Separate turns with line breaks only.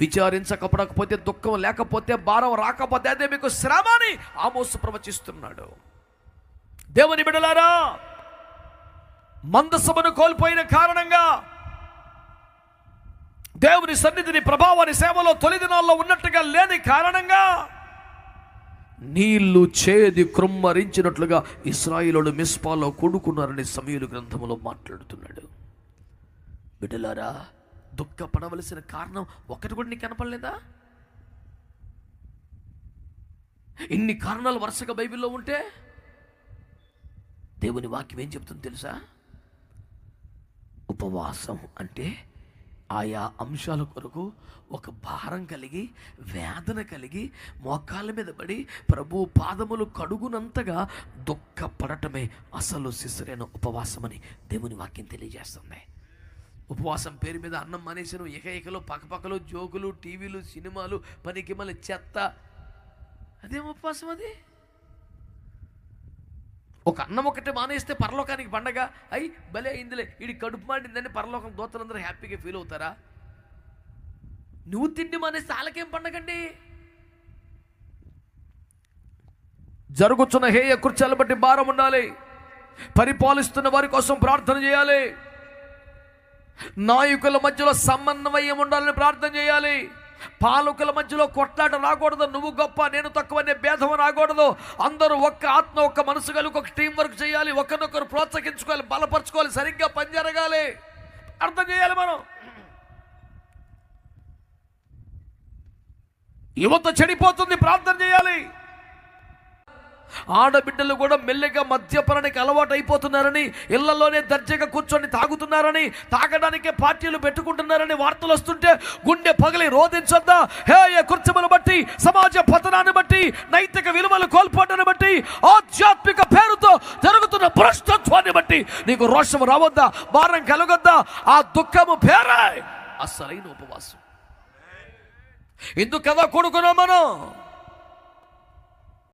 విచారించకపోతే దుఃఖం లేకపోతే భారం రాకపోతే అదే మీకు శ్రమని ఆమోసు ప్రవచిస్తున్నాడు. దేవుని బిడలారా మందసమును కోల్పోయిన కారణంగా దేవుని సన్నిధిని ప్రభావాన్ని సేవలో తొలి దినాల్లో ఉన్నట్టుగా లేని కారణంగా నీళ్ళు చేది క్రుమ్మరించినట్లుగా ఇస్రాయిలోడు మిస్పాలో కూడుకున్నారని సమయులు గ్రంథంలో మాట్లాడుతున్నాడు. బిడ్డలారా దుఃఖపడవలసిన కారణం ఒకటి కూడా నీకు కనపడలేదా? ఇన్ని కారణాలు వరుసగా బైబిల్లో ఉంటే దేవుని వాక్యం ఏం చెప్తుంది తెలుసా? ఉపవాసం అంటే ఆయా అంశాల కొరకు ఒక భారం కలిగి వేదన కలిగి మోకాళ్ళ మీద పడి ప్రభు పాదములు కడుగునంతగా దుఃఖపడటమే అసలు శిశురైన ఉపవాసమని దేవుని వాక్యం తెలియజేస్తుంది. ఉపవాసం పేరు మీద అన్నం మానేసిన ఏకైకలు పక్కపక్కలు జోకులు టీవీలు సినిమాలు పనికి మళ్ళీ చెత్త. అదేం ఉపవాసం అది? ఒక అన్నం ఒకటి మానేస్తే పరలోకానికి పండగ. అయి భలే అయిందిలే. ఇది కడుపు మాడిందని పరలోకం దోతలందరూ హ్యాపీగా ఫీల్ అవుతారా? నువ్వు తిండి మానేస్తే వాళ్ళకేం పండగండి? జరుగుతున్న హేయ కృత్యాలు బట్టి భారం ఉండాలి. పరిపాలిస్తున్న వారి కోసం ప్రార్థన చేయాలి. నాయకుల మధ్యలో సమన్వయం ఉండాలని ప్రార్థన చేయాలి. పాలకుల మధ్యలో కొట్లాట రాకూడదు. నువ్వు గొప్ప నేను తక్కువ అనే భేదం రాకూడదు. అందరూ ఒక్క ఆత్మ ఒక్క మనసు కలిగి ఒక టీం వర్క్ చేయాలి. ఒకరినొకరు ప్రోత్సహించుకోవాలి బలపరచుకోవాలి సరిగ్గా పని జరగాలి. అర్థం చేయాలి మనం. యువత చెడిపోతుంది. ప్రార్థన చేయాలి. ఆడబిడ్డలు కూడా మెల్లగా మద్యపరానికి అలవాటు అయిపోతున్నారని ఇళ్ళలోనే దర్జగా కూర్చొని తాగుతున్నారని తాగడానికే పార్టీలు పెట్టుకుంటున్నారని వార్తలు వస్తుంటే గుండె పగిలి రోధించొద్దా? హేయ కుర్చమును బట్టి సమాజ పతనాన్ని బట్టి నైతిక విలువలు కోల్పోవడాన్ని బట్టి ఆధ్యాత్మిక పేరుతో జరుగుతున్న భ్రష్టత్వాన్ని బట్టి నీకు రోషం రావద్దా? భారం కలగొద్దా? ఆ దుఃఖము పేరే అసలైన ఉపవాసం. ఎందుకు కదా కొడుకున్నాం మనం?